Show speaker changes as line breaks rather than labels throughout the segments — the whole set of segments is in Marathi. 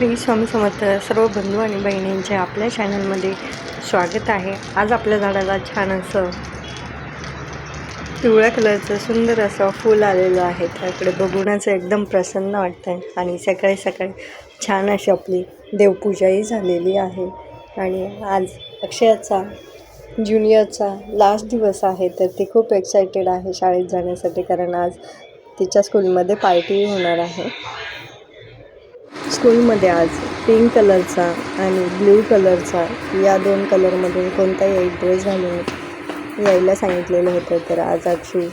श्री स्वामी समर्थ सर्व बंधू आणि बहिणींचे आपल्या चॅनलमध्ये स्वागत आहे. आज आपल्या झाडाला छान असं पिवळ्या कलरचं सुंदर असं फूल आलेलं आहे. त्याकडे बघूनच एकदम प्रसन्न वाटतं आहे आणि सकाळी सकाळी छान अशी आपली देवपूजाही झालेली आहे. आणि आज अक्षयाचा ज्युनियरचा लास्ट दिवस आहे. तर ती खूप एक्सायटेड आहे शाळेत जाण्यासाठी कारण आज तिच्या स्कूलमध्ये पार्टी होणार आहे. स्कूलमध्ये आज पिंक कलरचा आणि ब्ल्यू कलरचा या दोन कलरमधून कोणताही एक ड्रेस घालून यायला सांगितलेलं होतं. तर आज अक्षी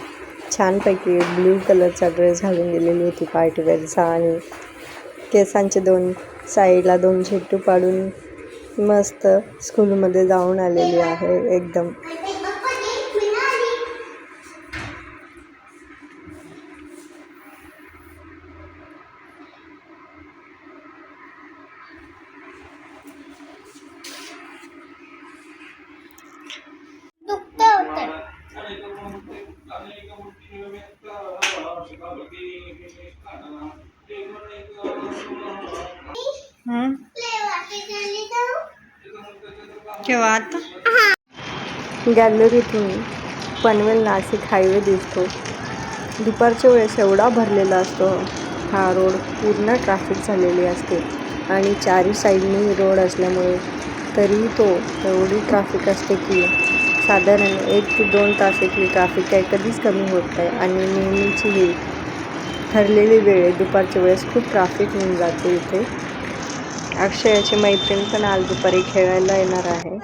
छानपैकी ब्ल्यू कलरचा ड्रेस घालून गेलेली होती पार्टीवेअरचा आणि केसांचे दोन साईडला दोन झेट्टू पाडून मस्त स्कूलमध्ये जाऊन आलेली आहे. एकदम केव्हा आता गॅलरीतून पनवेल नाशिक हायवे दिसतो. दुपारच्या वेळेस एवढा भरलेला असतो. हा रोड पूर्ण ट्रॅफिक झालेली असते आणि चारी साईडनी रोड असल्यामुळे तरी तो एवढी ट्रॅफिक असते की साधारण एक ते दोन तास इथली ट्रॅफिक काही कधीच कमी होत नाही आणि नेहमीची ही ठरलेली वेळ आहे. दुपारच्या वेळेस खूप ट्रॅफिक होऊन जाते इथे. अक्षयाची मैत्रीण पण आज दुपारी खेळायला येणार आहे.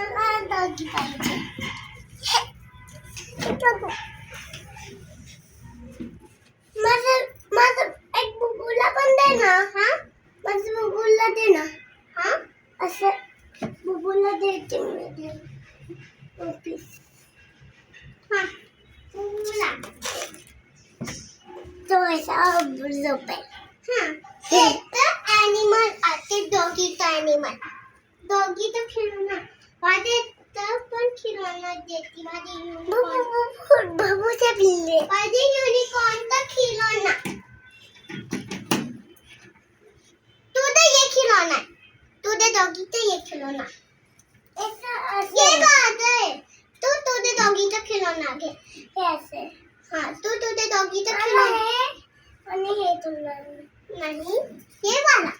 मला माझं एक पण माझं दे ना असं दे. तो ऐसा झोपेल. हां ते ते डॉगीचं ॲनिमल डॉगी तर खिलौना। माझे तर पण खिलौना देते? माझे युनिकॉर्न बाबूचे बिल्ले माझे युनिकॉर्न तर खिलौना। तू दे ये खिलौना तू दे डॉगी तो ये खिलौना। ये बात है। तू तू दे डॉगी तो खिलौना घे हे। असे हा तू तू दे डॉगी तो खिलौना आणि हे तुला नाही हे मला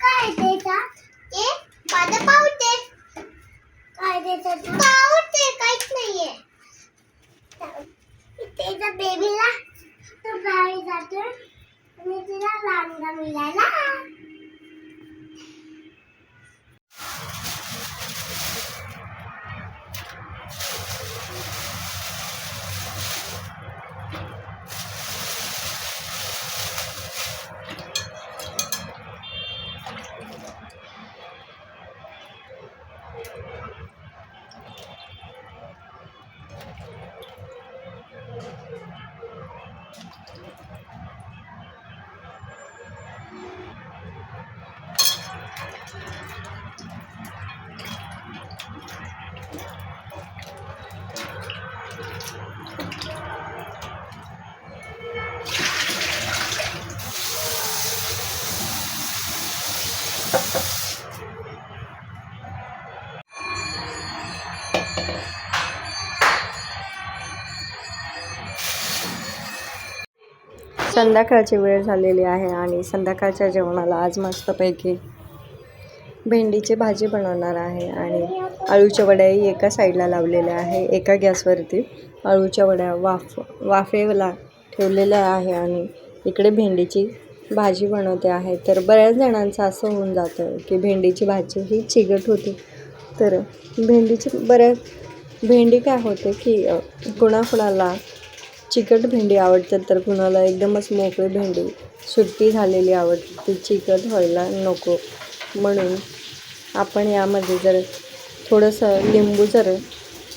काय देता ते माझं पावते काय त्याचं? पावते काहीच नाहीये त्याचा बेबीला तो गावी जातो आणि तिला लांडा मिळाला you
संध्याकाळची वेळ झालेली आहे आणि संध्याकाळच्या जेवणाला आज मस्तपैकी भेंडीची भाजी बनवणार आहे आणि अळूच्या वड्याही एका साईडला लावलेल्या आहे एका गॅसवरती. अळूच्या वड्या वाफ वाफेला ठेवलेल्या आहे आणि इकडे भेंडीची भाजी बनवते आहे. तर बऱ्याच जणांचं असं होऊन जातं की भेंडीची भाजी ही चिकट होते. तर भेंडीची बऱ्याच भेंडी काय होते की कुणाकुणाला चिकट भेंडी आवडतात तर कुणाला एकदमच मोकळी भेंडी सुट्टी झालेली आवडते ती चिकट व्हायला नको. म्हणून आपण यामध्ये जर थोडंसं लिंबू जर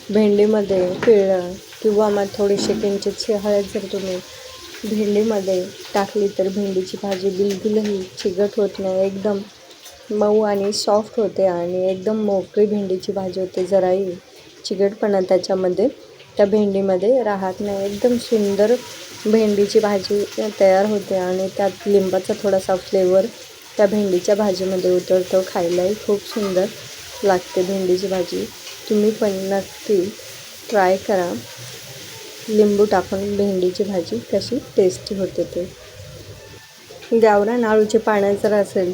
भेंडीमध्ये पिळलं किंवा मग थोडीशी किंचितशी हळद जर तुम्ही भेंडीमध्ये टाकली तर भेंडीची भाजी बिलकुलही चिकट होत नाही एकदम मऊ आणि सॉफ्ट होते आणि एकदम मोकळी भेंडीची भाजी होते जराही चिकटपणा त्याच्यामध्ये त्या भेंडीमध्ये राहत नाही. एकदम सुंदर भेंडीची भाजी तयार होते आणि त्यात लिंबाचा थोडासा फ्लेवर त्या भेंडीच्या भाजीमध्ये उतरतो. खायलाही खूप सुंदर लागते भेंडीची भाजी. तुम्ही पण नक्की ट्राय करा. लिंबू टाकून भेंडीची भाजी कशी टेस्टी होते ते. गावरान आळूच्या पानं जर असेल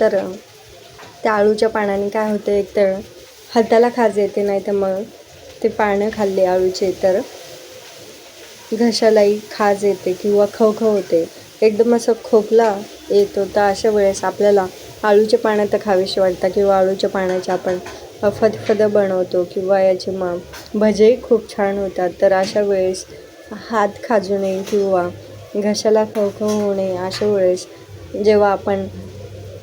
तर त्या आळूच्या पानाने काय होतं एक तर हाताला खाज येते नाही तर मग ते पानं खाल्ले आळूचे तर घशालाही खाज येते किंवा खवखव होते. एकदम असं खोकला येतो तर अशा वेळेस आपल्याला आळूचे पानं तर खावेसे वाटतं किंवा आळूच्या पाण्याचे आपण फदफदं बनवतो किंवा याचे मग भजेही खूप छान होतात. तर अशा वेळेस हात खाजू नये किंवा घशाला खवखव होऊ नये. अशा वेळेस जेव्हा आपण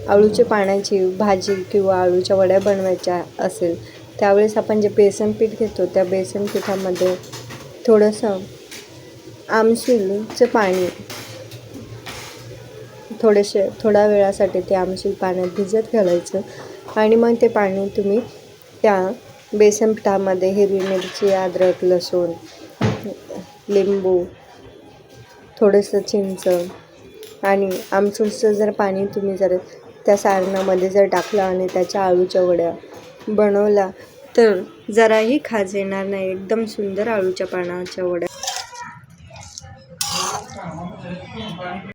आळूच्या पाण्याची भाजी किंवा आळूच्या वड्या बनवायच्या असेल त्यावेळेस आपण जे बेसन पीठ घेतो त्या बेसन पिठामध्ये थोडंसं आमसूलचं पाणी थोडेसे थोड्या वेळासाठी ते आमसूल पाण्यात भिजत घालायचं आणि मग ते पाणी तुम्ही त्या बेसन पिठामध्ये हिरवी मिरची अद्रक लसूण लिंबू थोडंसं चिंच आणि आमसूलचं जर पाणी तुम्ही जर त्या सारणामध्ये जर टाकलं आणि त्याच्या आळूच्या वड्या बनवला तर जराही खाज येणार नाही. एकदम सुंदर आळूच्या पानाच्या वड्या.